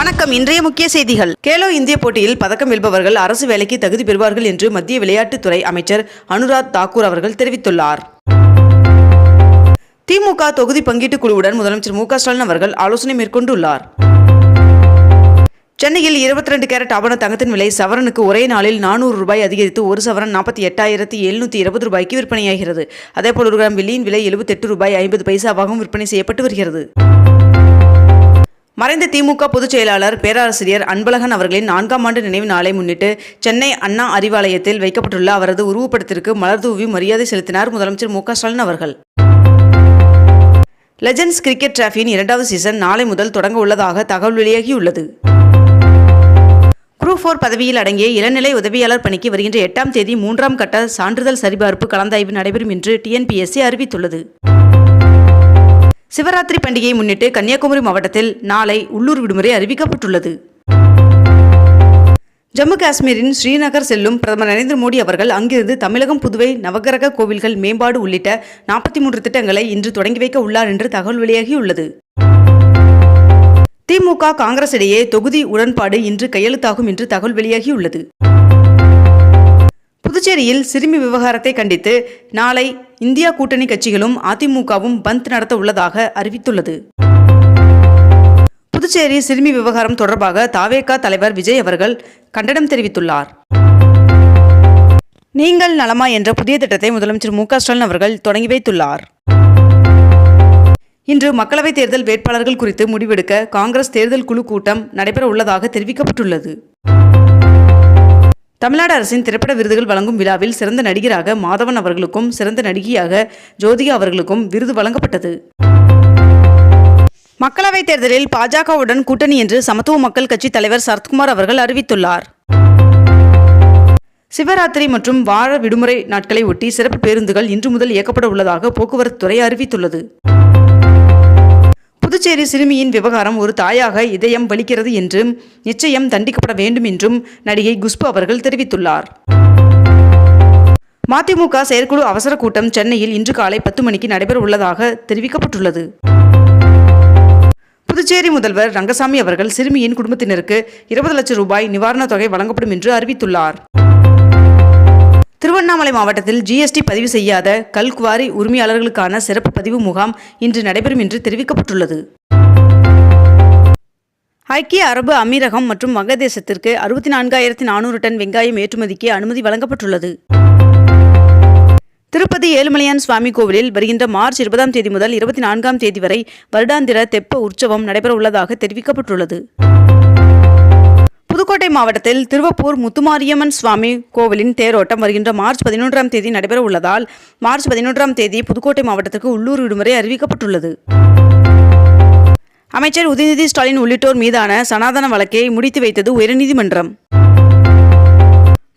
வணக்கம். இன்றைய முக்கிய செய்திகள். கேலோ இந்திய போட்டியில் பதக்கம் வெல்பவர்கள் அரசு வேலைக்கு தகுதி பெறுவார்கள் என்று மத்திய விளையாட்டுத்துறை அமைச்சர் அனுராக் தாக்கூர் அவர்கள் தெரிவித்துள்ளார். திமுக தொகுதி பங்கீட்டு குழுவுடன் முதலமைச்சர் மு ஸ்டாலின் அவர்கள் ஆலோசனை மேற்கொண்டுள்ளார். சென்னையில் 22 ரெண்டு கேரட் ஆபண தங்கத்தின் விலை சவரனுக்கு ஒரே நாளில் நானூறு ரூபாய் அதிகரித்து ஒரு சவரன் நாற்பத்தி எட்டாயிரத்தி எழுநூற்றி இருபது ரூபாய்க்கு விற்பனையாகிறது. அதேபோல் ஒரு கிராம் வெள்ளியின் விலை 78 ரூபாய் ஐம்பது பைசாவாகவும் விற்பனை செய்யப்பட்டு வருகிறது. மறைந்த திமுக பொதுச் செயலாளர் பேராசிரியர் அன்பழகன் அவர்களின் நான்காம் ஆண்டு நினைவு நாளை முன்னிட்டு சென்னை அண்ணா அறிவாலயத்தில் வைக்கப்பட்டுள்ள அவரது உருவப்படத்திற்கு மலர் தூவி மரியாதை செலுத்தினார் முதலமைச்சர் மு ஸ்டாலின் அவர்கள். லெஜண்ட்ஸ் கிரிக்கெட் டிராஃபியின் இரண்டாவது சீசன் நாளை முதல் தொடங்க உள்ளதாக தகவல் வெளியாகியுள்ளது. குரூப் ஃபோர் பதவியில் அடங்கிய இளநிலை உதவியாளர் பணிக்கு வருகின்ற எட்டாம் தேதி மூன்றாம் கட்ட சான்றிதழ் சரிபார்ப்பு கலந்தாய்வு நடைபெறும் என்று டிஎன்பிஎஸ்சி அறிவித்துள்ளது. சிவராத்திரி பண்டிகையை முன்னிட்டு கன்னியாகுமரி மாவட்டத்தில் நாளை உள்ளூர் விடுமுறை அறிவிக்கப்பட்டுள்ளது. ஜம்மு காஷ்மீரின் ஸ்ரீநகர் செல்லும் பிரதமர் நரேந்திர மோடி அவர்கள் அங்கிருந்து தமிழகம் புதுவை நவகிரக கோவில்கள் மேம்பாடு உள்ளிட்ட நாற்பத்தி மூன்று திட்டங்களை இன்று தொடங்கி வைக்க உள்ளார் என்று தகவல் வெளியாகியுள்ளது. திமுக காங்கிரஸ் இடையே தொகுதி உடன்பாடு இன்று கையெழுத்தாகும் என்று தகவல் வெளியாகியுள்ளது. புதுச்சேரியில் சிறுமி விவகாரத்தை கண்டித்து நாளை இந்தியா கூட்டணி கட்சிகளும் அதிமுகவும் பந்த் நடத்த உள்ளதாக அறிவித்துள்ளது. புதுச்சேரி சிறுமி விவகாரம் தொடர்பாக தாவேகா தலைவர் விஜய் அவர்கள் கண்டனம் தெரிவித்துள்ளார். நீங்கள் நலமா என்ற புதிய திட்டத்தை முதலமைச்சர் மு ஸ்டாலின் அவர்கள் தொடங்கி வைத்துள்ளார். இன்று மக்களவைத் தேர்தல் வேட்பாளர்கள் குறித்து முடிவெடுக்க காங்கிரஸ் தேர்தல் குழு கூட்டம் நடைபெற உள்ளதாக தெரிவிக்கப்பட்டுள்ளது. தமிழ்நாடு அரசின் திரைப்பட விருதுகள் வழங்கும் விழாவில் சிறந்த நடிகராக மாதவன் அவர்களுக்கும் சிறந்த நடிகையாக ஜோதிகா அவர்களுக்கும் விருது வழங்கப்பட்டது. மக்களவைத் தேர்தலில் பாஜகவுடன் கூட்டணி என்று சமத்துவ மக்கள் கட்சி தலைவர் சரத்குமார் அவர்கள் அறிவித்துள்ளார். சிவராத்திரி மற்றும் வார விடுமுறை நாட்களை ஒட்டி சிறப்பு பேருந்துகள் இன்று முதல் இயக்கப்பட உள்ளதாக போக்குவரத்து துறை அறிவித்துள்ளது. புதுச்சேரி சிறுமியின் விவகாரம் ஒரு தாயாக இதயம் வலிக்கிறது என்றும் நிச்சயம் தண்டிக்கப்பட வேண்டும் என்றும் நடிகை குஷ்பு அவர்கள் தெரிவித்துள்ளார். மதிமுக செயற்குழு அவசர கூட்டம் சென்னையில் இன்று காலை பத்து மணிக்கு நடைபெற உள்ளதாக தெரிவிக்கப்பட்டுள்ளது. புதுச்சேரி முதல்வர் ரங்கசாமி அவர்கள் சிறுமியின் குடும்பத்தினருக்கு இருபது லட்சம் ரூபாய் நிவாரணத் தொகை வழங்கப்படும் என்று அறிவித்துள்ளார். திருவண்ணாமலை மாவட்டத்தில் ஜிஎஸ்டி பதிவு செய்யாத கல்குவாரி உரிமையாளர்களுக்கான சிறப்பு பதிவு முகாம் இன்று நடைபெறும் என்று தெரிவிக்கப்பட்டுள்ளது. ஐக்கிய அரபு அமீரகம் மற்றும் வங்கதேசத்திற்கு அறுபத்தி நான்காயிரத்தி நானூறு டன் வெங்காயம் ஏற்றுமதிக்கு அனுமதி வழங்கப்பட்டுள்ளது. திருப்பதி ஏழுமலையான் சுவாமி கோவிலில் வருகின்ற மார்ச் இருபதாம் தேதி முதல் இருபத்தி நான்காம் தேதி வரை வருடாந்திர தெப்ப உற்சவம் நடைபெற உள்ளதாக தெரிவிக்கப்பட்டுள்ளது. புதுக்கோட்டை மாவட்டத்தில் திருவப்பூர் முத்துமாரியம்மன் சுவாமி கோவிலின் தேரோட்டம் வருகின்ற மார்ச் பதினொன்றாம் தேதி நடைபெற உள்ளதால் மார்ச் பதினொன்றாம் தேதி புதுக்கோட்டை மாவட்டத்திற்கு உள்ளூர் விடுமுறை அறிவிக்கப்பட்டுள்ளது. அமைச்சர் உதயநிதி ஸ்டாலின் உள்ளிட்டோர் மீதான சனாதன வழக்கை முடித்து வைத்தது உயர்நீதிமன்றம்.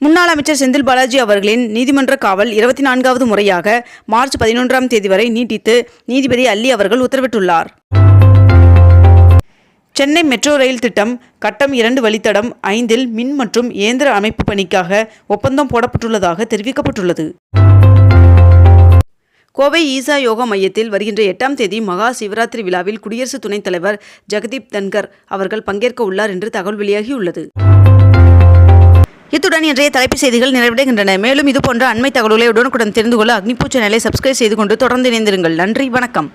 முன்னாள் அமைச்சர் செந்தில் பாலாஜி அவர்களின் நீதிமன்ற காவல் இருபத்தி நான்காவது முறையாக மார்ச் பதினொன்றாம் தேதி வரை நீட்டித்து நீதிபதி அல்லி அவர்கள் உத்தரவிட்டுள்ளார். சென்னை மெட்ரோ ரயில் திட்டம் கட்டம் இரண்டு வழித்தடம் ஐந்தில் மின் மற்றும் இயந்திர அமைப்பு பணிக்காக ஒப்பந்தம் போடப்பட்டுள்ளதாக தெரிவிக்கப்பட்டுள்ளது. கோவை ஈசா யோகா மையத்தில் வருகின்ற எட்டாம் தேதி மகா சிவராத்திரி விழாவில் குடியரசு துணைத் தலைவர் ஜெகதீப் தன்கர் அவர்கள் பங்கேற்க உள்ளார் என்று தகவல் வெளியாகியுள்ளது. இத்துடன் இன்றைய தலைப்புச் செய்திகள் நிறைவடைகின்றன. மேலும் இதுபோன்ற அண்மை தகவல்களை உடனுக்குடன் தெரிந்து கொள்ள அக்னிபூ சேனலை சப்ஸ்கிரைப் செய்து கொண்டு தொடர்ந்து இணைந்திருங்கள். நன்றி வணக்கம்.